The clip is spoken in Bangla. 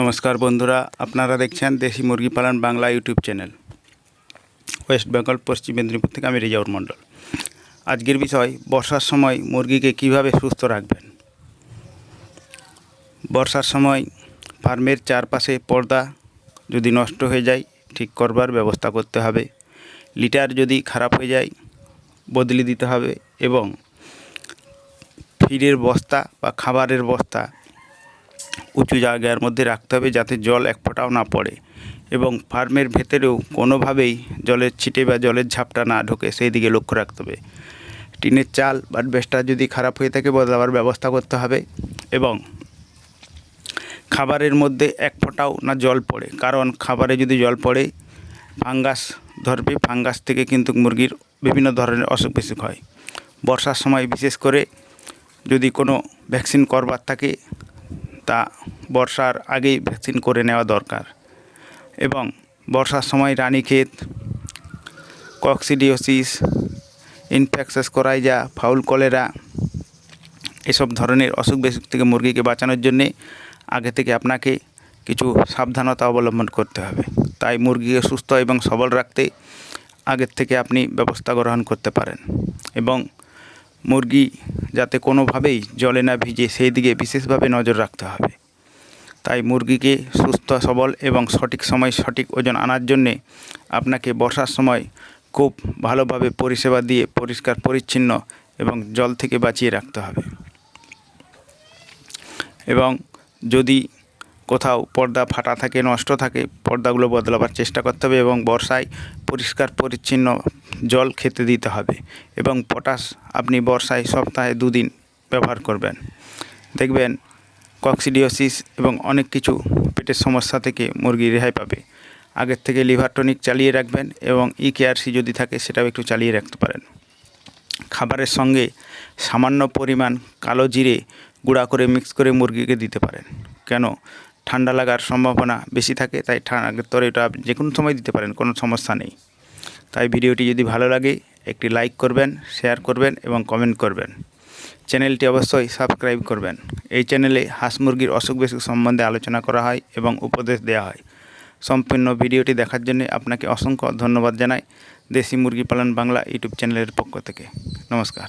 নমস্কার বন্ধুরা, আপনারা দেখছেন দেশি মুরগি পালন Bangla YouTube channel. West Bengal, পশ্চিম মেদিনীপুর থেকে আমি রেজাউর মণ্ডল। আজকের বিষয়, বর্ষার সময় মুরগিকে কীভাবে সুস্থ রাখবেন? বর্ষার সময় ফার্মের চারপাশে পর্দা যদি নষ্ট হয়ে যায়, ঠিক করবার ব্যবস্থা করতে হবে। লিটার যদি খারাপ হয়ে যায়, বদলে দিতে হবে এবং ফিডের বস্তা বা খাবারের বস্তা উঁচু জায়গার মধ্যে রাখতে হবে যাতে জল এক ফোঁটাও না পড়ে এবং ফার্মের ভেতরেও কোনোভাবেই জলের ছিটে বা জলের ঝাপটা না ঢোকে, সেই দিকে লক্ষ্য রাখতে হবে। টিনের চাল বা বেস্টার যদি খারাপ হয়ে থাকে, বদলাবার ব্যবস্থা করতে হবে এবং খাবারের মধ্যে এক ফোঁটাও না জল পড়ে। কারণ খাবারে যদি জল পড়ে, ফাঙ্গাস ধরবে, ফাঙ্গাস থেকে কিন্তু মুরগির বিভিন্ন ধরনের অসুখ বিসুখ হয়। বর্ষার সময় বিশেষ করে যদি কোনো ভ্যাকসিন করবার থাকে, তা বর্ষার আগেই ভ্যাকসিন করে নেওয়া দরকার। এবং বর্ষার সময় Ranikhet, coccidiosis infectious coryza, fowl cholera এসব ধরনের অসুখ বিসুখ থেকে মুরগিকে বাঁচানোর জন্যে আগে থেকে আপনাকে কিছু সাবধানতা অবলম্বন করতে হবে। তাই মুরগিকে সুস্থ এবং সবল রাখতে আগের থেকে আপনি ব্যবস্থা গ্রহণ করতে পারেন। এবং মুরগি যাতে কোনোভাবেই জলে না ভিজে, সেই দিকে বিশেষভাবে নজর রাখতে হবে। তাই মুরগিকে সুস্থ, সবল এবং সঠিক সময় সঠিক ওজন আনার জন্যে আপনাকে বর্ষার সময় খুব ভালোভাবে পরিষেবা দিয়ে পরিষ্কার, পরিচ্ছন্ন এবং জল থেকে বাঁচিয়ে রাখতে হবে। এবং যদি কোথাও পর্দা ফাটা থাকে, নষ্ট থাকে, পর্দাগুলো বদলাবার চেষ্টা করতে হবে এবং বর্ষায় পরিষ্কার, পরিচ্ছন্ন জল খেতে দিতে হবে এবং পটাশ আপনি বর্ষায় সপ্তাহে দুদিন ব্যবহার করবেন। দেখবেন কক্সিডিওসিস এবং অনেক কিছু পেটের সমস্যা থেকে মুরগি রেহাই পাবে। আগের থেকে লিভার টনিক চালিয়ে রাখবেন এবং ই কেআরসি যদি থাকে সেটাও একটু চালিয়ে রাখতে পারেন। খাবারের সঙ্গে সামান্য পরিমাণ কালো জিরে গুঁড়া করে মিক্স করে মুরগিকে দিতে পারেন। কেন? ঠান্ডা লাগার সম্ভাবনা বেশি থাকে, তাই আগের তরে এটা যে কোনো সময় দিতে পারেন, কোনো সমস্যা নেই। তাই ভিডিওটি যদি ভালো লাগে, একটি লাইক করবেন, শেয়ার করবেন এবং কমেন্ট করবেন। চ্যানেলটি অবশ্যই সাবস্ক্রাইব করবেন। এই চ্যানেলে হাঁস মুরগির অসুখ বিসুখ সম্বন্ধে আলোচনা করা হয় এবং উপদেশ দেওয়া হয়। সম্পূর্ণ ভিডিওটি দেখার জন্য আপনাকে অসংখ্য ধন্যবাদ জানাই। দেশি মুরগি পালন বাংলা ইউটিউব চ্যানেলের পক্ষ থেকে। নমস্কার।